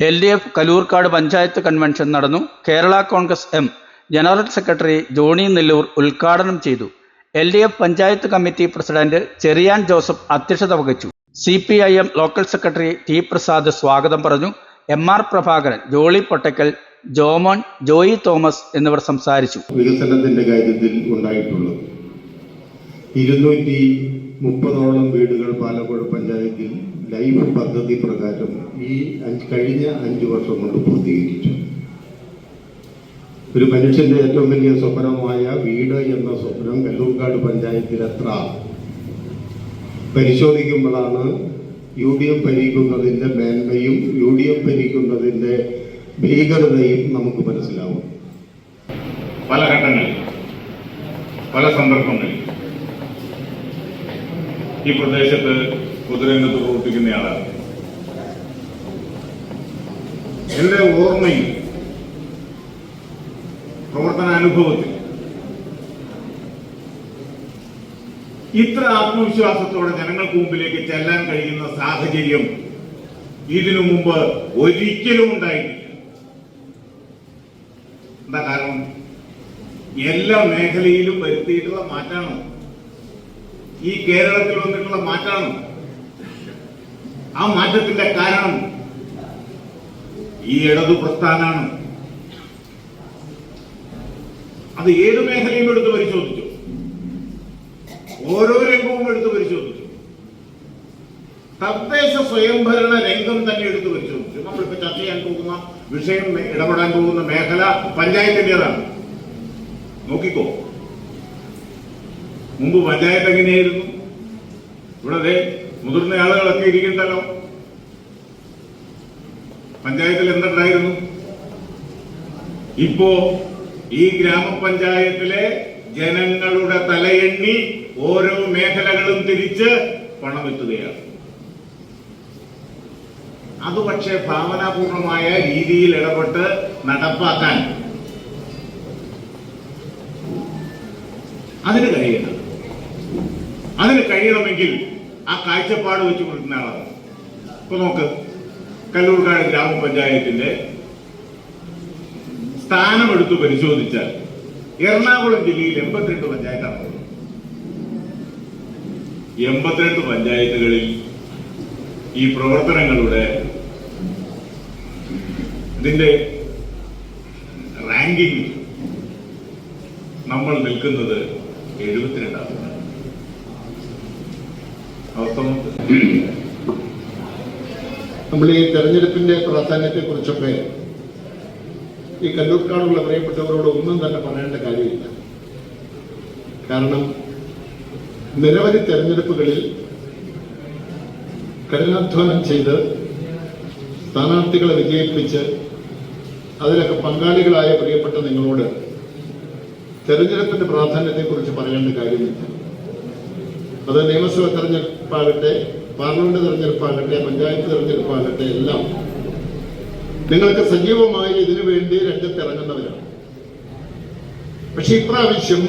L D F Kaloorkad panchayat convention നടന്നു. Kerala Congress M general secretary Johny Nelloor ഉദ്ഘാടനം ചെയ്തു. L D F panchayat committee president Cheriyan Joseph അധ്യക്ഷത വഹിച്ചു. C P I M local secretary T Prasad സ്വാഗതം പറഞ്ഞു. M R Prabhakaran Jolly Pottackal Jomon Joy Thomas എന്നിവർ സംസാരിച്ചു. വികസനത്തിന്റെ കാര്യത്തിൽ ഉണ്ടായിട്ടുള്ളത് ഇരുന്നൂറ്റി മുപ്പതോളം വീടുകൾ പാലക്കോട് പഞ്ചായത്തിൽ ലൈഫ് പദ്ധതി പ്രകാരം ഈ കഴിഞ്ഞ അഞ്ച് വർഷം കൊണ്ട് പൂർത്തീകരിച്ചു. ഒരു മനുഷ്യന്റെ ഏറ്റവും വലിയ സ്വപ്നമായ വീട് എന്ന സ്വപ്നം കല്ലൂർക്കാട് പഞ്ചായത്തിൽ എത്ര പരിശോധിക്കുമ്പോഴാണ് യു ഡി എഫ് ഭരിക്കുന്നതിന്റെ മേന്മയും യു ഡി എഫ് ഭരിക്കുന്നതിന്റെ ഭീകരതയും നമുക്ക് മനസ്സിലാവും. പല ഘട്ടങ്ങളിൽ പല സന്ദർഭങ്ങളിൽ ഈ പ്രദേശത്ത് പൊതുരംഗത്ത് പ്രവർത്തിക്കുന്നയാളാണ് എന്റെ ഓർമ്മയിൽ പ്രവർത്തന അനുഭവത്തിൽ ഇത്ര ആത്മവിശ്വാസത്തോടെ ജനങ്ങൾക്ക് മുമ്പിലേക്ക് ചെല്ലാൻ കഴിയുന്ന സാഹചര്യം ഇതിനു മുമ്പ് ഒരിക്കലും ഉണ്ടായിട്ടില്ല. എന്താ കാരണം? എല്ലാ മേഖലയിലും വരുത്തിയിട്ടുള്ള മാറ്റാണ് ഈ കേരളത്തിൽ വന്നിട്ടുള്ള മാറ്റാണ് ആ മാറ്റത്തിന്റെ കാരണം ഈ ഇടതു പ്രസ്ഥാനാണ്. അത് ഏത് മേഖലയും എടുത്ത് പരിശോധിച്ചു. ഓരോ രംഗവും എടുത്ത് പരിശോധിച്ചു. തദ്ദേശ സ്വയംഭരണ രംഗം തന്നെ എടുത്ത് പരിശോധിച്ചു. നമ്മളിപ്പോ ചർച്ച ചെയ്യാൻ പോകുന്ന വിഷയം ഇടപെടാൻ പോകുന്ന മേഖല പഞ്ചായത്തിന്റേതാണ് നോക്കിക്കോ. മുമ്പ് പഞ്ചായത്ത് എങ്ങനെയായിരുന്നു? ഇവിടെ മുതിർന്ന ആളുകളൊക്കെ ഇരിക്കണ്ടല്ലോ? പഞ്ചായത്തിൽ എന്തുണ്ടായിരുന്നു? ഇപ്പോ ഈ ഗ്രാമപഞ്ചായത്തിലെ ജനങ്ങളുടെ തലയെണ്ണി ഓരോ മേഖലകളും തിരിച്ച് പണമെത്തുകയാണ്. അത് പക്ഷേ ഭാവനാപൂർണമായ രീതിയിൽ ഇടപെട്ട് നടപ്പാക്കാൻ അതിന് കഴിയണം. അതിന് കഴിയണമെങ്കിൽ ആ കാഴ്ചപ്പാട് വെച്ച് കൊടുക്കുന്ന ആളാണ് ഇപ്പൊ നോക്ക് കല്ലൂർക്കാട് ഗ്രാമപഞ്ചായത്തിന്റെ സ്ഥാനമെടുത്ത് പരിശോധിച്ചാൽ എറണാകുളം ജില്ലയിൽ എൺപത്തിരണ്ട് പഞ്ചായത്താണ്. എൺപത്തിരണ്ട് പഞ്ചായത്തുകളിൽ ഈ പ്രവർത്തനങ്ങളുടെ ഇതിന്റെ റാങ്കിങ് നമ്മൾ നിൽക്കുന്നത് നോക്ക്. നമ്മൾ ഈ തെരഞ്ഞെടുപ്പിന്റെ പ്രാധാന്യത്തെ കുറിച്ചൊക്കെ ഈ കല്ലൂർക്കാടുള്ള പ്രിയപ്പെട്ടവരോട് ഒന്നും തന്നെ പറയേണ്ട കാര്യമില്ല. കാരണം നിരവധി തെരഞ്ഞെടുപ്പുകളിൽ കഠിനാധ്വാനം ചെയ്ത് സ്ഥാനാർത്ഥികളെ വിജയിപ്പിച്ച് അതിലൊക്കെ പങ്കാളികളായ പ്രിയപ്പെട്ട നിങ്ങളോട് തെരഞ്ഞെടുപ്പിന്റെ പ്രാധാന്യത്തെക്കുറിച്ച് പറയേണ്ട കാര്യമില്ല. അത് നിയമസഭാ തെരഞ്ഞെടുപ്പാകട്ടെ പാർലമെന്റ് തെരഞ്ഞെടുപ്പാകട്ടെ പഞ്ചായത്ത് തെരഞ്ഞെടുപ്പാകട്ടെ എല്ലാം നിങ്ങൾക്ക് സജീവമായി ഇതിനു വേണ്ടി രംഗത്തിറങ്ങുന്നവരാണ്. പക്ഷെ ഇപ്രാവശ്യം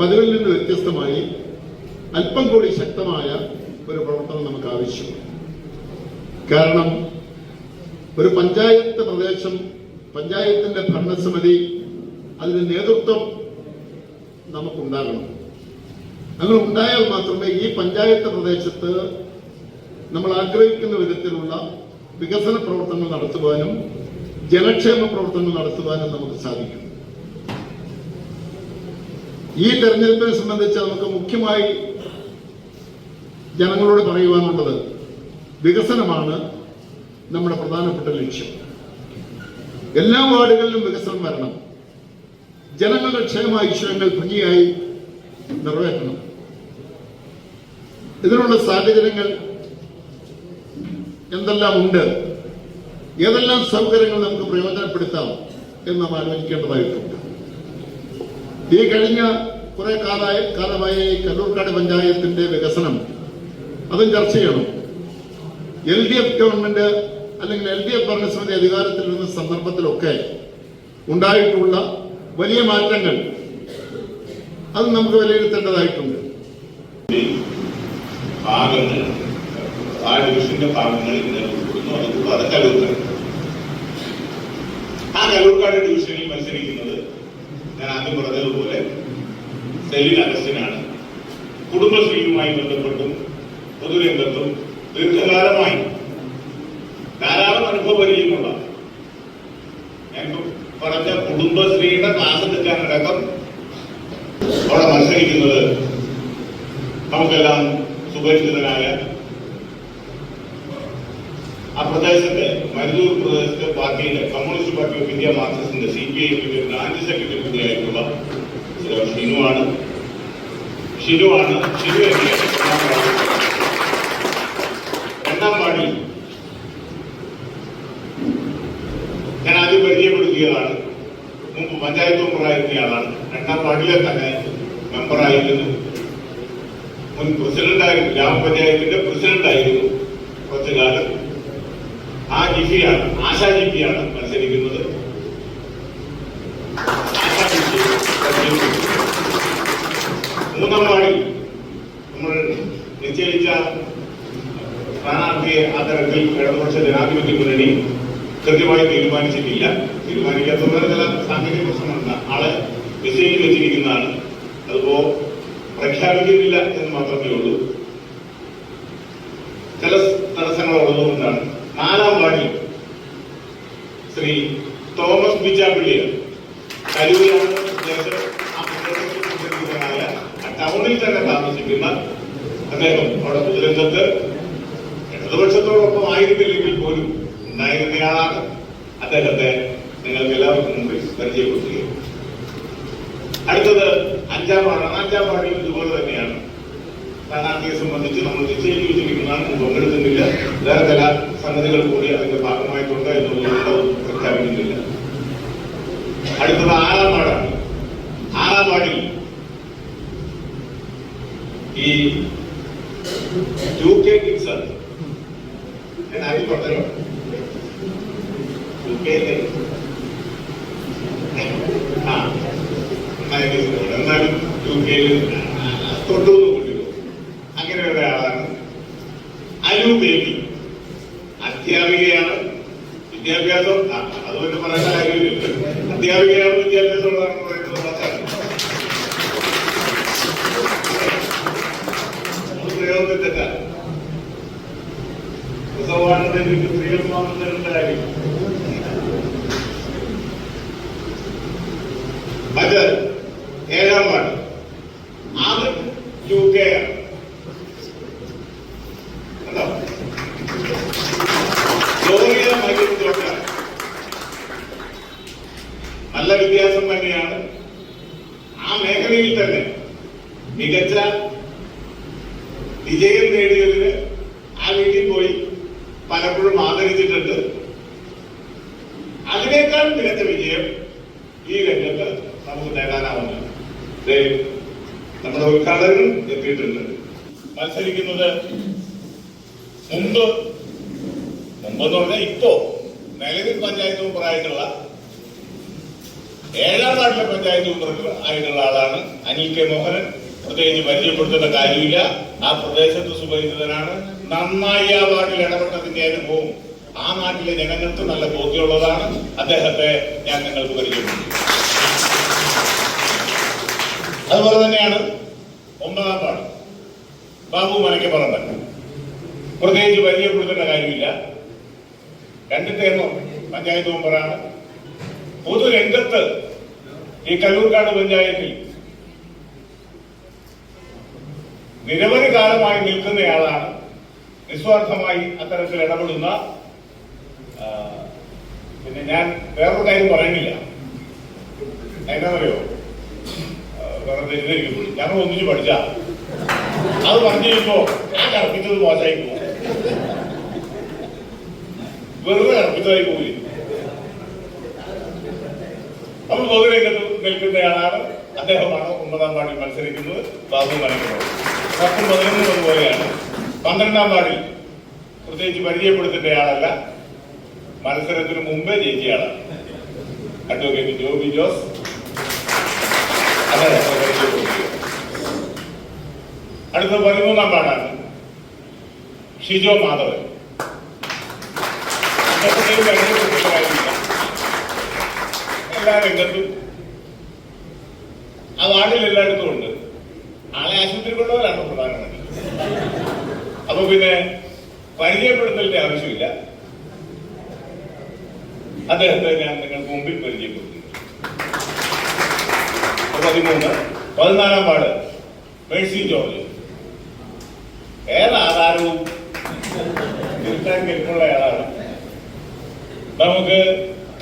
പതിവിൽ നിന്ന് വ്യത്യസ്തമായി അല്പം കൂടി ശക്തമായ ഒരു പ്രവർത്തനം നമുക്ക് ആവശ്യമാണ്. കാരണം ഒരു പഞ്ചായത്ത് പ്രദേശം പഞ്ചായത്തിന്റെ ഭരണസമിതി അതിന് നേതൃത്വം നമുക്കുണ്ടാകണം. അങ്ങനെ ഉണ്ടായാൽ മാത്രമേ ഈ പഞ്ചായത്ത് പ്രദേശത്ത് നമ്മൾ ആഗ്രഹിക്കുന്ന വിധത്തിലുള്ള വികസന പ്രവർത്തനങ്ങൾ നടത്തുവാനും ജനക്ഷേമ പ്രവർത്തനങ്ങൾ നടത്തുവാനും നമുക്ക് സാധിക്കും. ഈ തെരഞ്ഞെടുപ്പിനെ സംബന്ധിച്ച് നമുക്ക് മുഖ്യമായി ജനങ്ങളോട് പറയുവാനുള്ളത് വികസനമാണ് നമ്മുടെ പ്രധാനപ്പെട്ട ലക്ഷ്യം. എല്ലാ വാർഡുകളിലും വികസനം വരണം. ജനങ്ങളുടെ ക്ഷേമ ഐശ്വര്യങ്ങൾ ഭംഗിയായി നിറവേറ്റണം. ഇതിനുള്ള സാഹചര്യങ്ങൾ എന്തെല്ലാം ഉണ്ട്? ഏതെല്ലാം സൗകര്യങ്ങൾ നമുക്ക് പ്രയോജനപ്പെടുത്താം എന്ന് നാം ആലോചിക്കേണ്ടതായിട്ടുണ്ട്. ഈ കഴിഞ്ഞ കുറെ കാലമായി കാലമായി കല്ലൂർക്കാട് പഞ്ചായത്തിന്റെ വികസനം അതും ചർച്ച ചെയ്യണം. എൽ ഡി എഫ് ഗവൺമെന്റ് അല്ലെങ്കിൽ എൽ ഡി എഫ് ഭരണസമിതി അധികാരത്തിൽ വരുന്ന സന്ദർഭത്തിലൊക്കെ ഉണ്ടായിട്ടുള്ള വലിയ മാറ്റങ്ങൾ അത് നമുക്ക് വിലയിരുത്തേണ്ടതായിട്ടുണ്ട്. ഭാഗങ്ങൾ ആ ഡിവിഷന്റെ ഇങ്ങനെ ഉൾപ്പെടുന്നു അതുകൂടാതെ കലൂർക്കാട് കല്ലൂർക്കാട് ഡിവിഷനിൽ മത്സരിക്കുന്നത് ഞാൻ ആദ്യം പറഞ്ഞതുപോലെ സെലിൻ അഗസ്റ്റിനാണ്. കുടുംബശ്രീയുമായി ബന്ധപ്പെട്ടും പൊതുരംഗത്തും ദീർഘകാലമായി ധാരാളം അനുഭവപരിചയമുള്ള ഞാൻ പറഞ്ഞ കുടുംബശ്രീയുടെ ക്ലാസ് എടുക്കാനടക്കം അവിടെ മത്സരിക്കുന്നത് നമുക്കെല്ലാം സുപരിചിതനായ ആ പ്രദേശത്തെ മരുതൂർ പ്രദേശത്തെ പാർട്ടിയിലെ communist party of India മാർക്സിസ്റ്റിന്റെ C P I branch secretary കൂടിയായിട്ടുള്ള ഷിനുവാണ്. ഷിനുവാണ് ഷിനു എന്നെ രണ്ടാം രണ്ടാം ഞാൻ ആദ്യം പരിചയപ്പെടുത്തിയതാണ്. മുമ്പ് പഞ്ചായത്ത് മെമ്പറായിരുന്നയാളാണ് രണ്ടാം വാർഡിലെ തന്നെ മെമ്പറായിരുന്നു. മുൻ പ്രസിഡന്റായിരുന്നു ഗ്രാമപഞ്ചായത്തിന്റെ പ്രസിഡന്റായിരുന്നു കുറച്ചു കാലം ആ ജിഫിയാണ് ആശാ ജിഫിയാണ് മത്സരിക്കുന്നത്. മൂന്നാം വാർഡിൽ നമ്മൾ നിശ്ചയിച്ച സ്ഥാനാർത്ഥിയെ ആ തരത്തിൽ ഇടതുപക്ഷ ജനാധിപത്യ മുന്നണി കൃത്യമായി തീരുമാനിച്ചിട്ടില്ല. തീരുമാനിക്കാത്തവരെ ചില സാങ്കേതിക പ്രശ്നങ്ങളുണ്ട്. ആളെ നിശ്ചയിച്ച് വെച്ചിരിക്കുന്നതാണ്. അതിപ്പോ പ്രഖ്യാപിക്കുന്നില്ല എന്ന് മാത്രമേ ഉള്ളൂ. ചില തടസ്സങ്ങൾ ഉള്ളതുകൊണ്ടാണ് നാലാം വാർഡിൽ ശ്രീ തോമസ് ബിജാപിള്ളിയ കരൂരാണ് ടൗണിൽ തന്നെ താമസിക്കുന്ന അദ്ദേഹം അവിടെ പൊതുരംഗത്ത് ഇടതുപക്ഷത്തോടൊപ്പം ആയിരുന്നില്ലെങ്കിൽ പോലും ഉണ്ടായിരുന്നയാളാണ് അദ്ദേഹത്തെ നിങ്ങൾക്ക് എല്ലാവർക്കും മുമ്പിൽ പരിചയപ്പെടുത്തുകയും. അടുത്തത് അഞ്ചാം വാർഡാണ് അഞ്ചാം വാർഡിൽ ഇതുപോലെ തന്നെയാണ്. സ്ഥാനാർത്ഥിയെ സംബന്ധിച്ച് നമ്മൾ നിശ്ചയിച്ചു വെച്ചിരിക്കുന്നതാണ്. പങ്കെടുക്കുന്നില്ല വേറെ ചില സംഗതികൾ കൂടി അതിന്റെ ഭാഗമായിട്ടുണ്ട് എന്നുള്ളത് പ്രഖ്യാപിക്കുന്നില്ല. അടുത്തത് ആറാം വാർഡാണ് ആറാം വാർഡിൽ ഈ യു കെ കിഡ്സ് ആണ് ഞാൻ ആദ്യം പറഞ്ഞല്ലോ യു കെയിലെ ആ നന്നായിട്ട് എന്നാലും കെയിൽ തൊട്ടുകൂന്ന് കൂട്ടിയോ അങ്ങനെ ഒരാളാണ് അനു ബേബി. അധ്യാപികയാണ്. വിദ്യാഭ്യാസം അതുകൊണ്ട് പറയേണ്ട കാര്യമില്ല. അധ്യാപികയാണ് വിദ്യാഭ്യാസം ഉള്ളതാണെന്ന് പറയുന്നത് പ്രയോഗത്തിൽ തെറ്റാണ് എനിക്ക് മാത്രം തരേണ്ട കാര്യം അത് ഏഴാം വാർഡ് അത് യു കെ ആണ് കണ്ടോ ജോലിയ മൈക്കിൾ ജോർജാണ് നല്ല വ്യത്യാസം തന്നെയാണ് ആ മേഖലയിൽ തന്നെ മികച്ച വിജയം നേടിയതിന് ആ വീട്ടിൽ പോയി പലപ്പോഴും ആദരിച്ചിട്ടുണ്ട്. അതിനേക്കാൾ മികച്ച വിജയം ഈ രംഗത്ത് നമുക്ക് നേടാനാവുന്നതാണ് നമ്മുടെ ഉദ്ഘാടകരും എത്തിയിട്ടുണ്ട്. മത്സരിക്കുന്നത് മുമ്പ് മുമ്പെന്ന് പറഞ്ഞാൽ ഇപ്പോ നിലവിൽ പഞ്ചായത്ത് മെമ്പറായിട്ടുള്ള ഏഴാം വാർഡിലെ പഞ്ചായത്ത് മെമ്പർ ആയിട്ടുള്ള ആളാണ്. അനിൽ കെ മോഹനൻ. പ്രത്യേകിച്ച് പരിചയപ്പെടുത്തേണ്ട കാര്യമില്ല. ആ പ്രദേശത്ത് സുപരിചിതനാണ്. നന്നായി ആ വാർഡിൽ ഇടപെട്ടതിന്റെ അനുഭവം ആ നാട്ടിലെ ജനങ്ങൾക്ക് നല്ല ബോധ്യമുള്ളതാണ്. അദ്ദേഹത്തെ ഞാൻ നിങ്ങൾക്ക് പരിചയപ്പെടുത്തി. അതുപോലെ തന്നെയാണ് ഒമ്പതാം വാർഡ്. ബാബു മനക്കപ്പറമ്പൻ പ്രത്യേകിച്ച് പരിചയപ്പെടുത്തേണ്ട കാര്യമില്ല. രണ്ട് ടേമും പഞ്ചായത്ത് മെമ്പറാണ്. പൊതുരംഗത്ത് ഈ കല്ലൂർക്കാട് പഞ്ചായത്തിൽ നിരവധി കാലമായി നിൽക്കുന്നയാളാണ് നിസ്വാർത്ഥമായി അത്തരത്തിൽ ഇടപെടുന്ന പിന്നെ ഞാൻ വേറൊരു കാര്യം പറയുന്നില്ല. എന്താ പറയോ വേറെ തെറ്റിദ്ധരിക്കും ഞങ്ങൾ ഒന്നിച്ച് പഠിച്ച. അത് പറഞ്ഞു കഴിയുമ്പോ ഞാൻ കറപ്പിച്ചത് മോശമായി പോകും വെറുതെ കറപ്പിച്ചതായി പോയി അപ്പൊ പൊതുരംഗത്ത് നിൽക്കുന്നയാളാണ്. അദ്ദേഹമാണ് ഒമ്പതാം വാർഡിൽ മത്സരിക്കുന്നത്. ബാബു മണിക്കുന്നത് പത്തും പതിനൊന്നും അതുപോലെയാണ് പന്ത്രണ്ടാം വാർഡിൽ പ്രത്യേകിച്ച് പരിചയപ്പെടുത്തേണ്ട ആളല്ല മത്സരത്തിന് മുമ്പേ ജയിച്ചയാളാണ്. അഡ്വക്കേറ്റ് ജോബി ജോസ്. അടുത്ത പതിമൂന്നാം വാർഡാണ് ഷിജോ മാധവൻ. എല്ലാ രംഗത്തും ആ വാർഡിൽ എല്ലായിടത്തും ഉണ്ട്. ആളെ ആശുപത്രി കൊണ്ടുപോകാനാണ് പ്രധാനമായിട്ട് അപ്പൊ പിന്നെ പരിചയപ്പെടുത്തലിന്റെ ആവശ്യമില്ല. അദ്ദേഹത്തെ ഞാൻ നിങ്ങൾക്ക് മുമ്പിൽ പരിചയപ്പെടുത്തി പതിമൂന്ന്. പതിനാലാം വാർഡ് മേഴ്സി ജോർജ്. ഏതാധാരവും തിരുത്താൻ കെൽപ്പുള്ള നമുക്ക്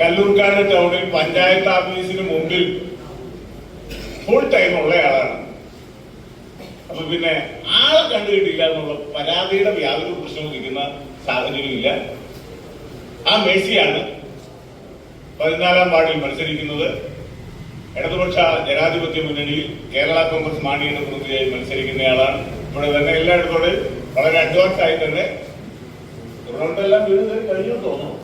കല്ലൂർക്കാട് ടൗണിൽ പഞ്ചായത്ത് ഓഫീസിന് മുമ്പിൽ ഫുൾ ടൈം ഉള്ളയാളാണ് അപ്പൊ പിന്നെ ആളെ കണ്ടുകിട്ടില്ല എന്നുള്ള പരാതിയുടെ യാതൊരു പ്രശ്നവും നിൽക്കുന്ന സാഹചര്യമില്ല ആ മേഴ്സിയാണ് പതിനാലാം വാർഡിൽ മത്സരിക്കുന്നത്. ഇടതുപക്ഷ ജനാധിപത്യ മുന്നണിയിൽ കേരള കോൺഗ്രസ് മാണിയുടെ പ്രതിയായി മത്സരിക്കുന്നയാളാണ് ഇവിടെ തന്നെ എല്ലായിടത്തോടെ വളരെ അഡ്വാൻസ് ആയി തന്നെ. ഇവിടെ എല്ലാം വീട് കഴിഞ്ഞു തോന്നുന്നു.